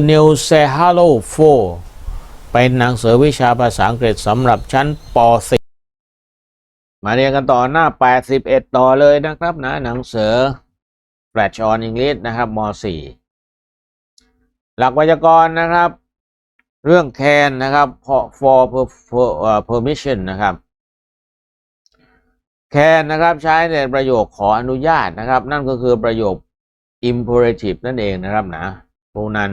New Say Hello 4 เป็นหนังสือวิชาภาษาอังกฤษสำหรับชั้นป .4 มาเรียนกันต่อหน้า 81 ต่อเลยนะครับนะหนังสือ Flash on English นะครับม .4 หลักไวยากรณ์นะครับ เรื่อง can นะครับ for for for uh, permission นะครับ can นะครับใช้ในประโยคขออนุญาตนะครับ นั่นก็คือประโยค imperative นั่นเองนะครับนะครูนัน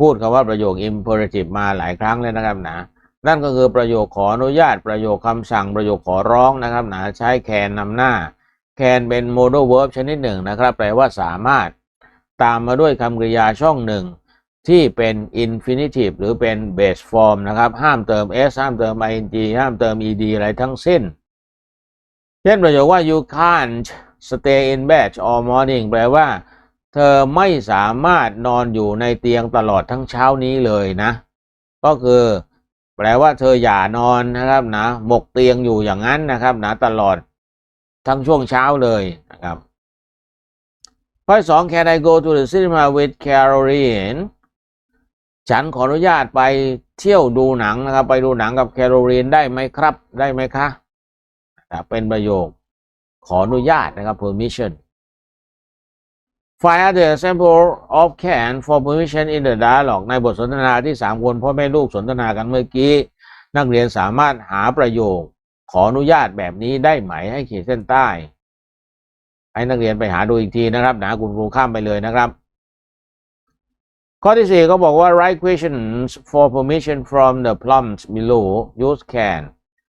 พูดคำว่าประโยค imperative มาหลายครั้งเลยนะครับนะนั่นก็คือประโยคขออนุญาตประโยคคำสั่งประโยคขอร้องนะครับนะใช้ can นำหน้า can เป็น modal verb ชนิดหนึ่งนะครับ แปลว่าสามารถ ตามมาด้วยคำกริยาช่องหนึ่งที่เป็น infinitive หรือเป็น base form นะครับ ห้ามเติม s ห้ามเติม ing ห้ามเติม ed อะไรทั้งสิ้น เช่นประโยคว่า you can't stay in bed all morning แปลว่า เธอไม่สามารถนอนอยู่ในเตียงตลอดทั้งเช้านี้เลยนะ ก็คือแปลว่าเธออย่านอนนะครับนะหมกเตียงอยู่อย่างนั้นนะครับนะตลอดทั้งช่วงเช้าเลยนะครับข้อสอง Can I go to the cinema with Caroline ฉันขออนุญาตไปเที่ยวดูหนังนะครับ ไปดูหนังกับแคโรลีนได้ไหมครับ ได้ไหมคะเป็นประโยคขออนุญาตนะครับ permission Find the example of can for permission in the dialogue ในบทสนทนาที่สามคนพ่อแม่ลูกสนทนากันเมื่อกี้ นักเรียนสามารถหาประโยค ขออนุญาตแบบนี้ได้ไหมให้ขีดเส้นใต้ ให้นักเรียนไปหาดูอีกทีนะครับนะคุณครูข้ามไปเลยนะครับ ข้อที่สี่ก็บอกว่า write questions for permission from the prompts below use can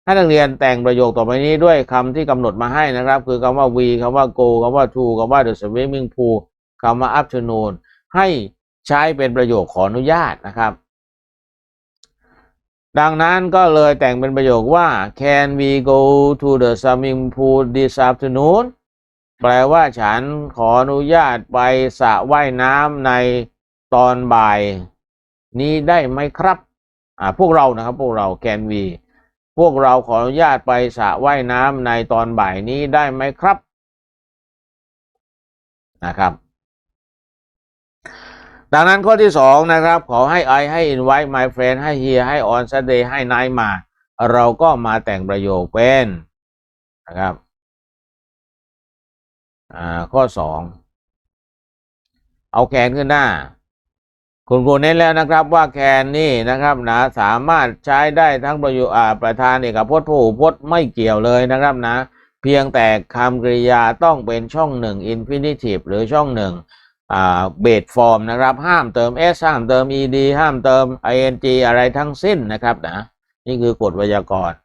ให้นักเรียนแต่งประโยคต่อไปนี้ด้วยคำที่กำหนดมาให้นะครับ คือคำว่า we คำว่า go คำว่า to คำว่า the swimming pool คำว่า afternoon ให้ใช้เป็นประโยคขออนุญาตนะครับ ดังนั้นก็เลยแต่งเป็นประโยคว่า can we go to the swimming pool this afternoon แปลว่าฉันขออนุญาตไปสระว่ายน้ำในตอนบ่ายนี้ได้ไหมครับอ่าพวกเรานะครับพวกเรา can we พวกเราขออนุญาตไปสระว่ายน้ำในตอนบ่ายนี้ได้ไหมครับนะครับ ดังนั้นข้อที่สองนะครับ ขอให้ I ให้ invite my friend ให้ here ให้ on Saturday ให้ night มา เราก็มาแต่งประโยคเป็นนะครับอ่าข้อสองเอาแคนขึ้นหน้า คุณครูเน้นแล้วนะครับว่าแคนนี่นะครับนะสามารถใช้ได้ทั้งประโยคอ่าประธานเอกพจน์ผู้พจน์ไม่เกี่ยวเลยนะครับนะ เพียงแต่คำกริยาต้องเป็นช่องหนึ่ง infinitive หรือช่องหนึ่ง เบสฟอร์มนะครับ ห้ามเติม s ห้ามเติม ed ห้ามเติม ing อะไรทั้งสิ้นนะครับนะนี่คือกฎไวยากรณ์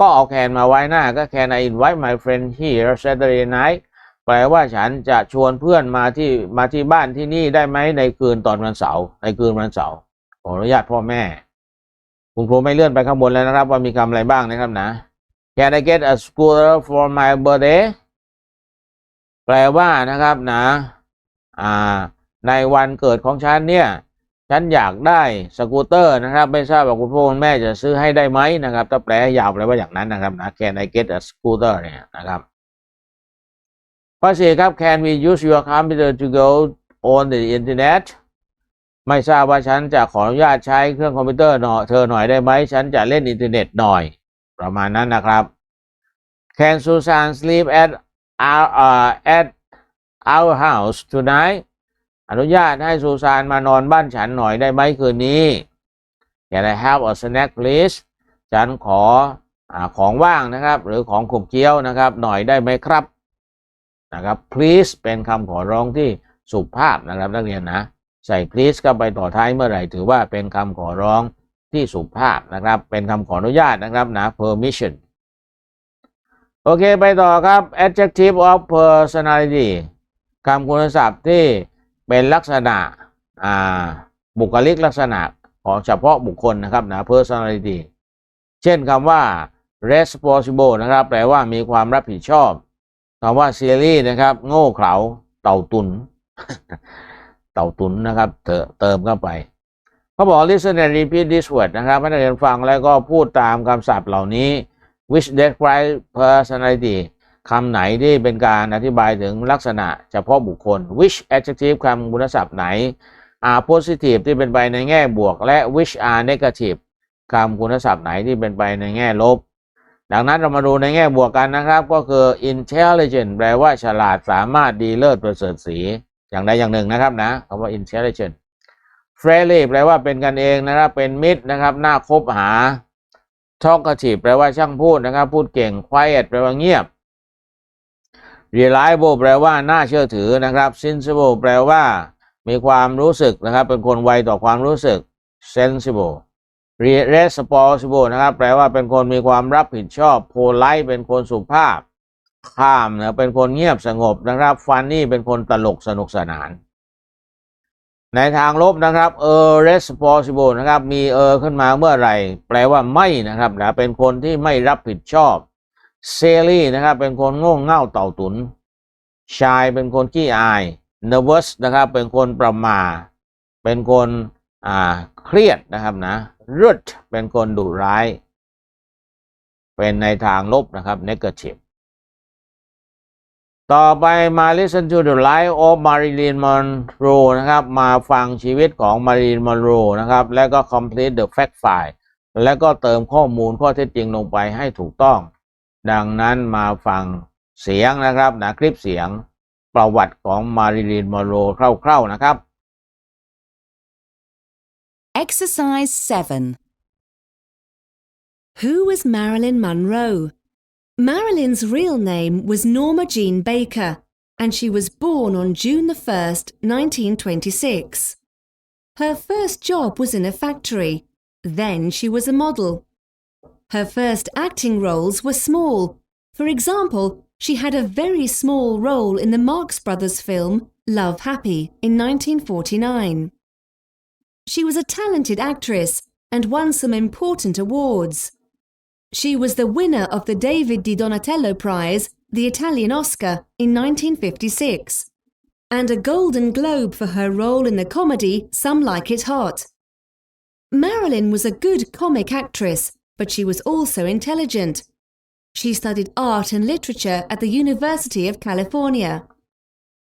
ก็เอาแคนมาไว้หน้าก็ can I invite my friend here Saturday night แปลว่าฉันจะชวนเพื่อนมาที่มาที่บ้านที่นี่ได้ไหมในคืนตอนวันเสาร์ในคืนวันเสาร์ขออนุญาตพ่อแม่ คุณครูไม่เลื่อนไปข้างบนแล้วนะครับ ว่ามีคำอะไรบ้างนะครับนะ Can I get a scooter for my birthday แปลว่านะครับนะ อ่าในวันเกิดของฉันเนี่ยฉันอยากได้สกูตเตอร์นะครับ ไม่ทราบว่าคุณพ่อคุณแม่จะซื้อให้ได้ไหมนะครับ ถ้าแปลให้ยาวแปลว่าอย่างนั้นนะครับนะ Can I get a scooter เนี่ยนะครับข้อสี่ครับ Can we use your computer to go on the internet ไม่ทราบว่าฉันจะขออนุญาตใช้เครื่องคอมพิวเตอร์หน่อยเธอหน่อยได้ไหม ฉันจะเล่นอินเทอร์เน็ตหน่อย ประมาณนั้นนะครับ Can Susan sleep at our uh, at our house tonight อนุญาตให้ซูซานมานอนบ้านฉันหน่อยได้ไหมคืนนี้ Can I have a snack please ฉันขออของว่างนะครับ หรือของขบเคี้ยวนะครับ หน่อยได้ไหมครับนะครับ please เป็นคำขอร้องที่สุภาพนะครับนักเรียนนะใส่ please เข้าไปต่อท้ายเมื่อไหร่ ถือว่าเป็นคำขอร้องที่สุภาพนะครับ เป็นคำขออนุญาตนะครับนะ permission โอเค ไปต่อครับ adjective of personality คำคุณศัพท์ที่เป็นลักษณะบุคลิกลักษณะของเฉพาะบุคคลนะครับนะ personality เช่นคำว่า responsible นะครับ แปลว่ามีความรับผิดชอบคำว่า silly นะครับ โง่เขลาเต่าตุน เต่าตุนนะครับเถอะเติมเข้าไปเขาบอก listen and repeat this word นะครับให้นักเรียนฟังแล้วก็พูดตามคำศัพท์เหล่านี้ which describe personality คำไหนที่เป็นการอธิบายถึงลักษณะเฉพาะบุคคล which adjective คำคุณศัพท์ไหน are positive ที่เป็นไปในแง่บวก และ which are negative คำคุณศัพท์ไหนที่เป็นไปในแง่ลบ ดังนั้นเรามาดูในแง่บวกกันนะครับ ก็คือ intelligent แปลว่าฉลาดสามารถดีเลิศประเสริฐสีอย่างใดอย่างหนึ่งนะครับนะคำว่า intelligent friendly แปลว่าเป็นกันเองนะครับ เป็นมิตรนะครับน่าคบหา talkative แปลว่าช่างพูดนะครับ พูดเก่ง quiet แปลว่าเงียบ reliable แปลว่าน่าเชื่อถือนะครับ sensible แปลว่า มีความรู้สึกนะครับ เป็นคนไวต่อความรู้สึก sensible responsible นะครับ แปลว่าเป็นคนมีความรับผิดชอบ polite เป็นคนสุภาพ calm นะเป็นคนเงียบสงบนะครับ funny เป็นคนตลกสนุกสนาน ในทางลบนะครับเออ responsible นะครับ มีเออขึ้นมาเมื่อไหร่ แปลว่าไม่นะครับนะเป็นคนที่ไม่รับผิดชอบ silly นะครับเป็นคนโง่เง่าเต่าตุน shy เป็นคนขี้อาย nervous นะครับเป็นคนประมาเป็นคนอ่าเครียดนะครับนะ rude เป็นคนดุร้าย เป็นในทางลบนะครับ negative ต่อไปมา listen to the life of Marilyn Monroe นะครับ มาฟังชีวิตของ Marilyn Monroe นะครับ แล้วก็ complete the fact file แล้วก็เติมข้อมูลข้อเท็จจริงลงไปให้ถูกต้อง ดังนั้นมาฟังเสียงนะครับนะคลิปเสียงประวัติของ Marilyn Monroe คร่าวๆนะครับ Exercise 7. Who was Marilyn Monroe? Marilyn's real name was Norma Jean Baker, and she was born on June the 1st, 1926. Her first job was in a factory. Then she was a model. Her first acting roles were small. For example, she had a very small role in the Marx Brothers film Love Happy in 1949. She was a talented actress and won some important awards. She was the winner of the David Di Donatello Prize, the Italian Oscar, in 1956, and a Golden Globe for her role in the comedy Some Like It Hot. Marilyn was a good comic actress, but she was also intelligent. She studied art and literature at the University of California.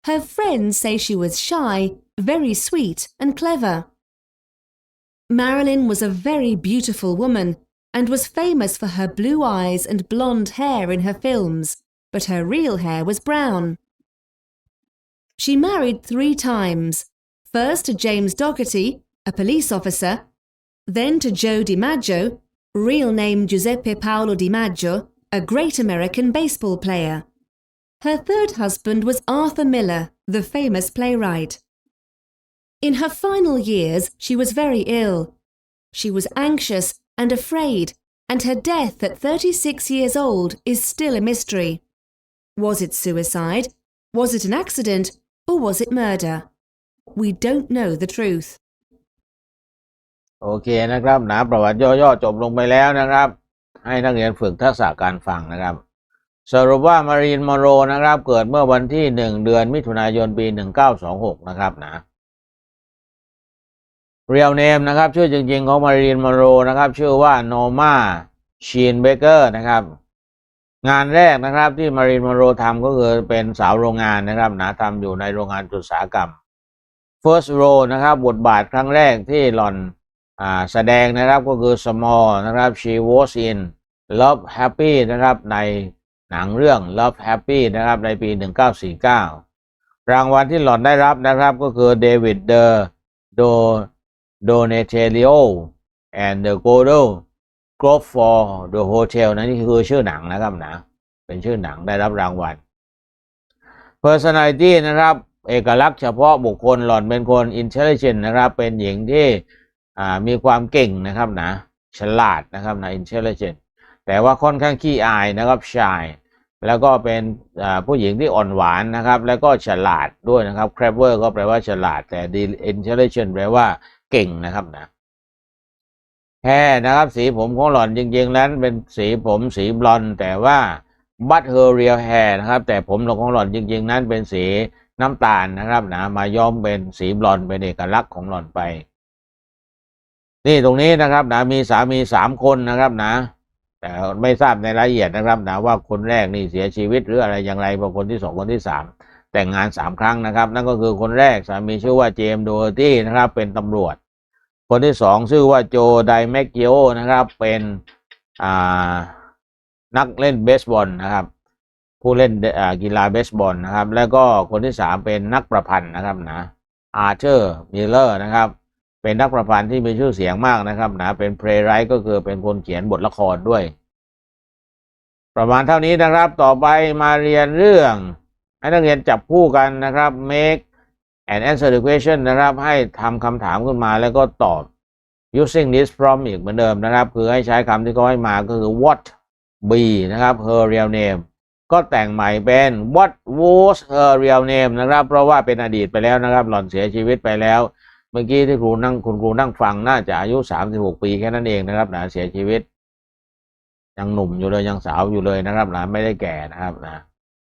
Her friends say she was shy, very sweet, and clever. Marilyn was a very beautiful woman and was famous for her blue eyes and blonde hair in her films, but her real hair was brown. She married three times first to James Dougherty, a police officer, then to Joe DiMaggio, real name Giuseppe Paolo DiMaggio, a great American baseball player. Her third husband was Arthur Miller, the famous playwright. In her final years, she was very ill. She was anxious and afraid, and her death at 36 years old is still a mystery. Was it suicide? Was it an accident? Or was it murder? We don't know the truth. โอเคนะครับ หนะประวัติย่อๆจบลงไปแล้วนะครับ ให้นักเรียนฝึกทักษะการฟังนะครับ สรุปว่ามารีนมอนโรนะครับ เกิดเมื่อวันที่หนึ่งเดือนมิถุนายนปีหนึ่งเก้าสองหกนะครับนะเรียลเนมนะครับ ชื่อจริงๆของมารีนมอนโรนะครับ ชื่อว่าโนมาชีนเบเกอร์นะครับ งานแรกนะครับที่มารีนมอนโรทำก็คือเป็นสาวโรงงานนะครับนะทำอยู่ในโรงงานอุตสาหกรรม First Role นะครับ บทบาทครั้งแรกที่หล่อน แสดงนะครับก็คือ Small นะครับ She was in Love Happy นะครับในหนังเรื่อง Love Happy นะครับในปี 1949 รางวัลที่หล่อนได้รับนะครับก็คือ David the Do Donatello and the Golden Globe for the Hotel นะนี่คือชื่อหนังนะครับนะเป็นชื่อหนังได้รับรางวัล Personality นะครับ เอกลักษณ์เฉพาะบุคคลหล่อนเป็นคน intelligent นะครับ เป็นหญิงที่ อ่ามีความเก่งนะครับนะฉลาดนะครับนะ intelligent แต่ว่าค่อนข้างขี้อายนะครับ shy แล้วก็เป็นผู้หญิงที่อ่อนหวานนะครับ แล้วก็ฉลาดด้วยนะครับ clever ก็แปลว่าฉลาด แต่ intelligent แปลว่าเก่งนะครับนะแค่นะครับ สีผมของหล่อนจริงๆนั้นเป็นสีผมสีบลอนแต่ว่า but her real hair นะครับ แต่ผมของหล่อนจริง ๆ นั้นเป็นสีน้ำตาลนะครับนะมาย้อมเป็นสีบลอนเป็นเอกลักษณ์ของหล่อนไป นี่ตรงนี้นะครับนะมีสามีสามคนนะครับนะ แต่ไม่ทราบในรายละเอียดนะครับนะว่าคนแรกนี่เสียชีวิตหรืออะไรอย่างไรบางคนที่สองคนที่สามแต่งงานสามครั้งนะครับ นั่นก็คือคนแรกสามีชื่อว่าเจมส์โดเออร์ตี้นะครับ เป็นตำรวจ คนที่สองชื่อว่าโจไดแมกกิโอนะครับ เป็นอ่านักเล่นเบสบอลนะครับ ผู้เล่นกีฬาเบสบอลนะครับ แล้วก็คนที่สามเป็นนักประพันธ์นะครับนะอาร์เชอร์มิลเลอร์นะครับ เป็นนักประพันธ์ที่มีชื่อเสียงมากนะครับนะเป็นเพลย์ไรท์ก็คือเป็นคนเขียนบทละครด้วย ประมาณเท่านี้นะครับ ต่อไปมาเรียนเรื่องให้นักเรียนจับคู่กันนะครับ make and answer the question นะครับ ให้ทำคำถามขึ้นมาแล้วก็ตอบ using this from อีกเหมือนเดิมนะครับ คือให้ใช้คำที่เขาให้มาก็คือ what be นะครับ her real name ก็แต่งใหม่เป็น what was her real name นะครับ เพราะว่าเป็นอดีตไปแล้วนะครับ หล่อนเสียชีวิตไปแล้ว เมื่อกี้ที่ครูนั่งคุณครูนั่งฟังน่าจะอายุ36ปีแค่นั้นเองนะครับนะเสียชีวิต ยังหนุ่มอยู่เลยยังสาวอยู่เลยนะครับนะไม่ได้แก่นะครับนะ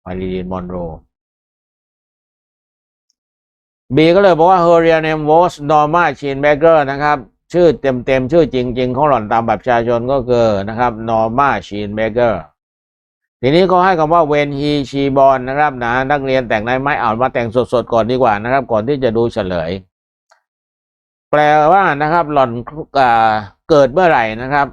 มารีลีนมอนโรบีก็เลยบอกว่า her real name was Norma Scheenberger นะครับ ชื่อเต็มๆชื่อจริง ๆ ของหล่อนตามบัตรประชาชนก็คือนะครับ Norma Scheenberger ทีนี้เขาให้คำว่า when he she born นะครับนะนักเรียนแต่งได้ไมเอามาแต่งสดๆก่อนดีกว่านะครับ ก่อนที่จะดูเฉลย แปลว่านะครับหล่อนเกิดเมื่อไหร่นะครับ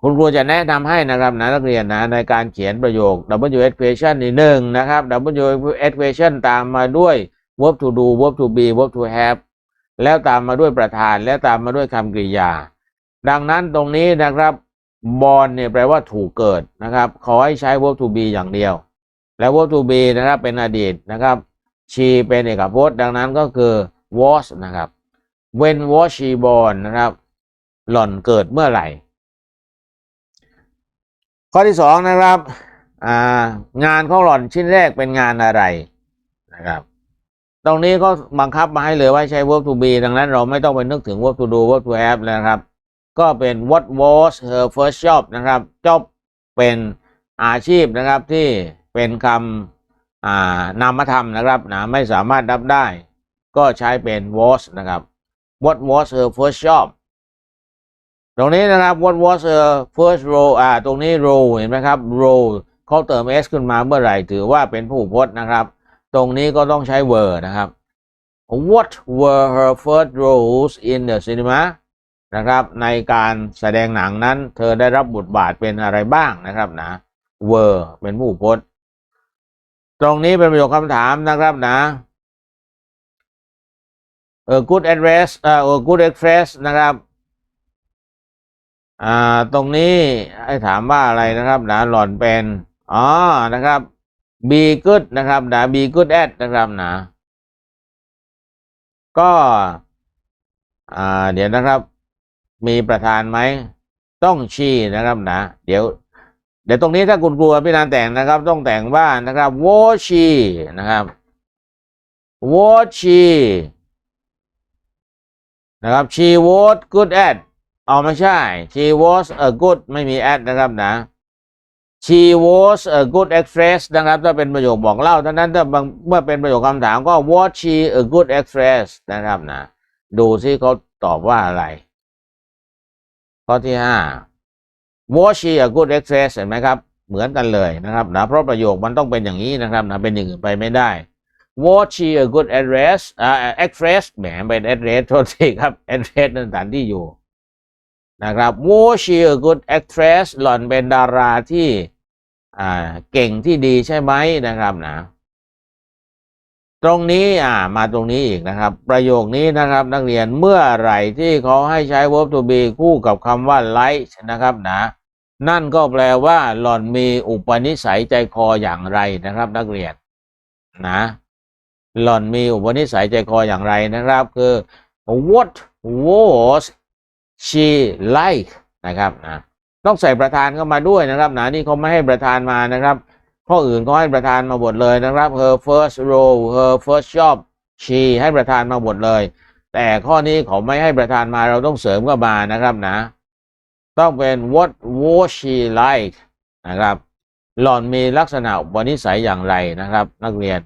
คุณครูจะแนะนำให้นะครับนะนักเรียนนะในการเขียนประโยค W question นี่หนึ่งนะครับ W question ตามมาด้วย verb to do verb to be verb to have แล้วตามมาด้วยประธาน แล้วตามมาด้วยคำกริยา ดังนั้นตรงนี้นะครับ born เนี่ยแปลว่าถูกเกิดนะครับ ขอให้ใช้ verb to be อย่างเดียว แล้ว verb to be นะครับเป็นอดีตนะครับ she เป็นเอกพจน์ ดังนั้นก็คือ was นะครับ when was she born นะครับ หล่อนเกิดเมื่อไหร่ ข้อที่สองนะครับ งานของหล่อนชิ้นแรกเป็นงานอะไรนะครับ ตรงนี้ก็บังคับมาให้เลยว่าใช้ verb to be ดังนั้นเราไม่ต้องไปนึกถึง verb to do verb to have แล้วนะครับ ก็เป็น what was her first job นะครับ job เป็นอาชีพนะครับที่เป็นคำนามธรรมนะครับนะไม่สามารถรับได้ ก็ใช้เป็น was นะครับ what was her first job ตรงนี้นะครับ what was her first role อ่า ตรงนี้ role เห็นไหมครับ role เขาเติม s ขึ้นมาเมื่อไหร่ถือว่าเป็นผู้พจน์นะครับ ตรงนี้ก็ต้องใช้ were นะครับ what were her first roles in the cinema นะครับ ในการแสดงหนังนั้น เธอได้รับบทบาทเป็นอะไรบ้างนะครับนะ were เป็นผู้พจน์ ตรงนี้เป็นประโยคคำถามนะครับนะ เออ good address เออ good express นะครับอ่าตรงนี้ให้ถามว่าอะไรนะครับนะหล่อนเป็นอ๋อนะครับ B good นะครับนะ B good at นะครับนะก็อ่าเดี๋ยวนะครับ มีประธานไหมต้องชี้นะครับนะเดี๋ยว เดี๋ยวตรงนี้ถ้าคุณครูพี่นานแต่งนะครับ ต้องแต่งว่านะครับ was she นะครับ was she นะครับ she was good at เอาไม่ใช่ she was a good ไม่มี at นะครับนะ she was a good actress นะครับ ถ้าเป็นประโยคบอกเล่าเท่านั้นถ้าเมื่อเป็นประโยคคำถามก็ was she a good actress นะครับนะ ดูซิเขาตอบว่าอะไร ข้อที่ห้า was she a good actress เห็นไหมครับ เหมือนกันเลยนะครับนะ เพราะประโยคมันต้องเป็นอย่างนี้นะครับนะ เป็นอย่างอื่นไปไม่ได้ was she a good actress อ่า actress แหมเป็น actress โทษทีครับ actress นั่นสถานที่อยู่นะครับ was she a good actress หล่อนเป็นดาราที่อ่าเก่งที่ดีใช่ไหมนะครับนะตรงนี้อ่ามาตรงนี้อีกนะครับ ประโยคนี้นะครับนักเรียนเมื่อไหร่ที่เขาให้ใช้ verb to be คู่กับคำว่า like นะครับนะนั่นก็แปลว่าหล่อนมีอุปนิสัยใจคออย่างไรนะครับ นักเรียนนะ หล่อนมีอุปนิสัยใจคออย่างไรนะครับ คือ what was she like นะครับนะต้องใส่ประธานเข้ามาด้วยนะครับนะนี่เขาไม่ให้ประธานมานะครับข้ออื่นก็ให้ประธานมาหมดเลยนะครับ her first role her first job she ให้ประธานมาหมดเลย แต่ข้อนี้เขาไม่ให้ประธานมาเราต้องเสริมเข้ามานะครับนะ ต้องเป็น what was she like นะครับ หล่อนมีลักษณะอุปนิสัยอย่างไรนะครับ นักเรียน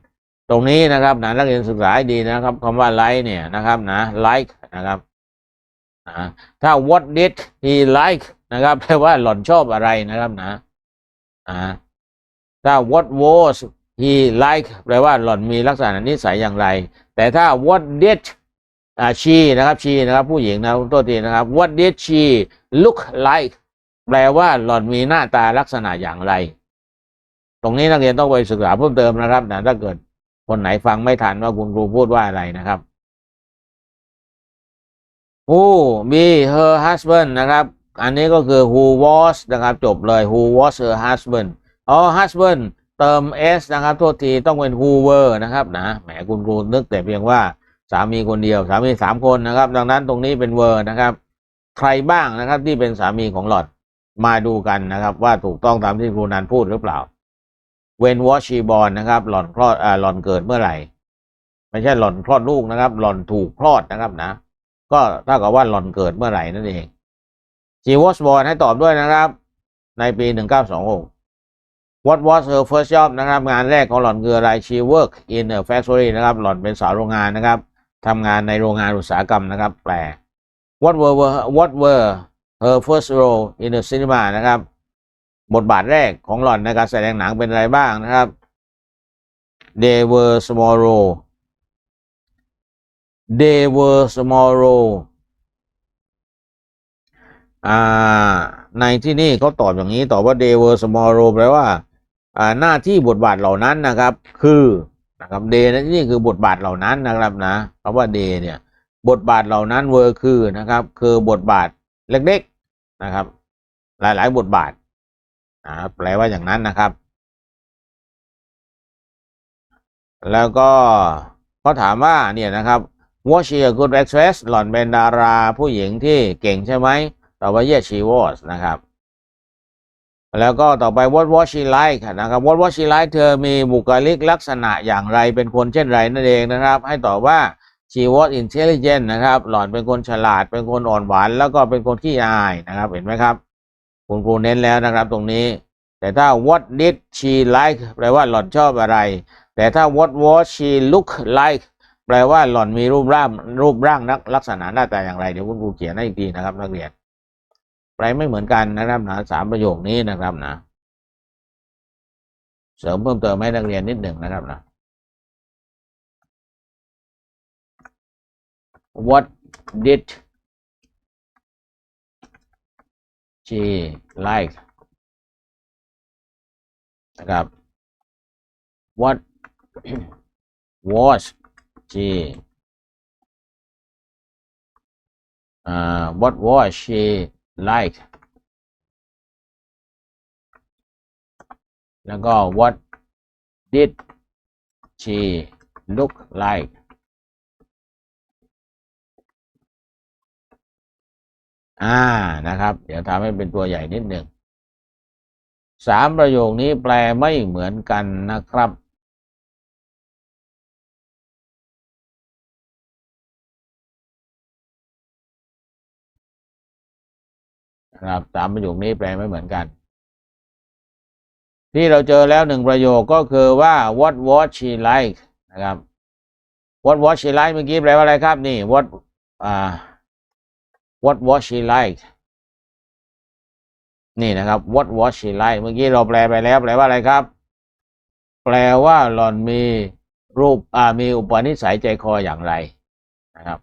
ตรงนี้นะครับนะนักเรียนศึกษาดีนะครับคำว่า like เนี่ยนะครับนะ like นะครับนะถ้า what did he like นะครับแปลว่าหล่อนชอบอะไรนะครับนะอ่าถ้า what was he like แปลว่าหล่อนมีลักษณะนิสัยอย่างไร แต่ถ้า what did อ่า she นะครับ she นะครับ ผู้หญิงนะโทษทีนะครับ what did she look like แปลว่าหล่อนมีหน้าตาลักษณะอย่างไร ตรงนี้นักเรียนต้องไปศึกษาเพิ่มเติมนะครับนะถ้าเกิด คนไหนฟังไม่ทันว่าคุณครูพูดว่าอะไรนะครับ who be her husband นะครับ อันนี้ก็คือ who was นะครับจบเลย who was her husband อ๋อ husband เติม s นะครับ โทษทีต้องเป็น who were นะครับนะแหมคุณครูนึกแต่เพียงว่าสามีคนเดียวสามีสามคนนะครับ ดังนั้นตรงนี้เป็น were นะครับ ใครบ้างนะครับที่เป็นสามีของหลอดมาดูกันนะครับ ว่าถูกต้องตามที่ครูนันพูดหรือเปล่า when was she born นะครับ หล่อนคลอดอ่าหล่อนเกิดเมื่อไหร่ ไม่ใช่หล่อนคลอดลูกนะครับ หล่อนถูกคลอดนะครับนะ ก็เท่ากับว่าหล่อนเกิดเมื่อไหร่นั่นเอง she was born ให้ตอบด้วยนะครับ ในปี 1926 what was her first job นะครับ งานแรกของหล่อนคืออะไร she work in a factory นะครับ หล่อนเป็นสาวโรงงานนะครับทำงานในโรงงานอุตสาหกรรมนะครับ แปล what were what were her first role in the cinema นะครับ บทบาทแรกของหล่อนในการแสดงหนังเป็นอะไรบ้างนะครับ they were small role they were small role อ่า ในที่นี่เขาตอบอย่างนี้ตอบว่า they were small role แปลว่า อ่า หน้าที่บทบาทเหล่านั้นนะครับ คือนะครับ day ในที่นี่คือบทบาทเหล่านั้นนะครับนะคำว่า day เนี่ย บทบาทเหล่านั้น were คือนะครับ คือบทบาทเล็กๆนะครับ หลายๆ บทบาท อ่าแปลว่าอย่างนั้นนะครับ แล้วก็เขาถามว่าเนี่ยนะครับ was she a good actress หล่อนเป็นดาราผู้หญิงที่เก่งใช่ไหมตอบว่า yes she was นะครับ แล้วก็ต่อไป what was she like นะครับ what was she like เธอมีบุคลิกลักษณะอย่างไรเป็นคนเช่นไรนั่นเองนะครับ ให้ตอบว่า she was intelligent นะครับ หล่อนเป็นคนฉลาด เป็นคนอ่อนหวาน แล้วก็เป็นคนขี้อายนะครับ เห็นไหมครับ คุณครูเน้นแล้วนะครับตรงนี้ แต่ถ้า what did she like แปลว่าหล่อนชอบอะไร แต่ถ้า what was she look like แปลว่าหล่อนมีรูปร่างรูปร่างนักลักษณะหน้าตาอย่างไรเดี๋ยวคุณครูเขียนให้อีกทีนะครับ นักเรียนแปลไม่เหมือนกันนะครับนะสามประโยคนี้นะครับนะ เสริมเพิ่มเติมให้นักเรียนนิดหนึ่งนะครับนะ What did she like นะครับ What was she uh, What was she like แล้วก็ What did she look like อ่านะครับ เดี๋ยวทำให้เป็นตัวใหญ่นิดหนึ่งสามประโยคนี้แปลไม่เหมือนกันนะครับนะครับสามประโยคนี้แปลไม่เหมือนกัน ที่เราเจอแล้วหนึ่งประโยคก็คือว่า what was she like นะครับ what was she like เมื่อกี้แปลว่าอะไรครับ นี่ what อ่า what was she like นี่นะครับ what was she like เมื่อกี้เราแปลไปแล้ว แปลว่าอะไรครับ แปลว่าหล่อนมีรูปอ่ามีอุปนิสัยใจคออย่างไรนะครับ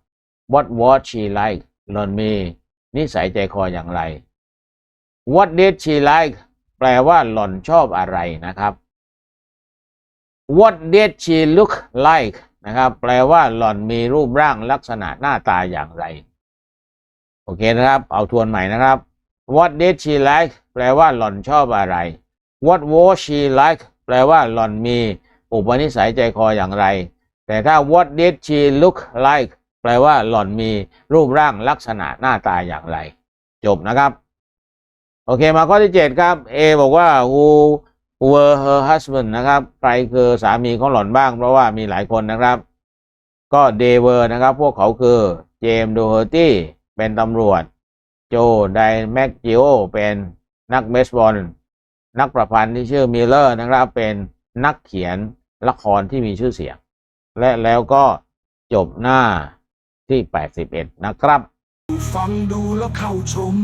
what was she like หล่อนมีนิสัยใจคออย่างไร what did she like แปลว่าหล่อนชอบอะไรนะครับ what did she look like นะครับ แปลว่าหล่อนมีรูปร่างลักษณะหน้าตาอย่างไร โอเคนะครับ เอาทวนใหม่นะครับ what did she like แปลว่าหล่อนชอบอะไร what was she like แปลว่าหล่อนมีอุปนิสัยใจคออย่างไร แต่ถ้า what did she look like แปลว่าหล่อนมีรูปร่างลักษณะหน้าตาอย่างไร จบนะครับ โอเคมาข้อที่เจ็ดครับ A บอกว่า who were her husband นะครับ ใครคือสามีของหล่อนบ้าง เพราะว่ามีหลายคนนะครับ ก็ they were นะครับ พวกเขาคือเจมส์โด เป็นตำรวจ โจไดแม็กจิโอเป็นนักเบสบอล นักประพันธ์ที่ชื่อมิลเลอร์นะครับเป็นนักเขียนละครที่มีชื่อเสียง และแล้วก็จบหน้าที่ 81 นะครับ ฟังดูแล้วเข้าชม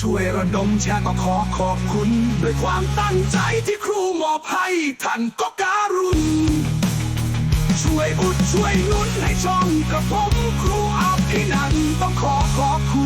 ช่วยระดมแชร์ก็ขอขอบคุณ ด้วยความตั้งใจที่ครูมอบให้ท่านก็การุณ ช่วยอุดช่วยนุนให้ช่องกับผมครั ที่นั้นต้องขอขอบคุณ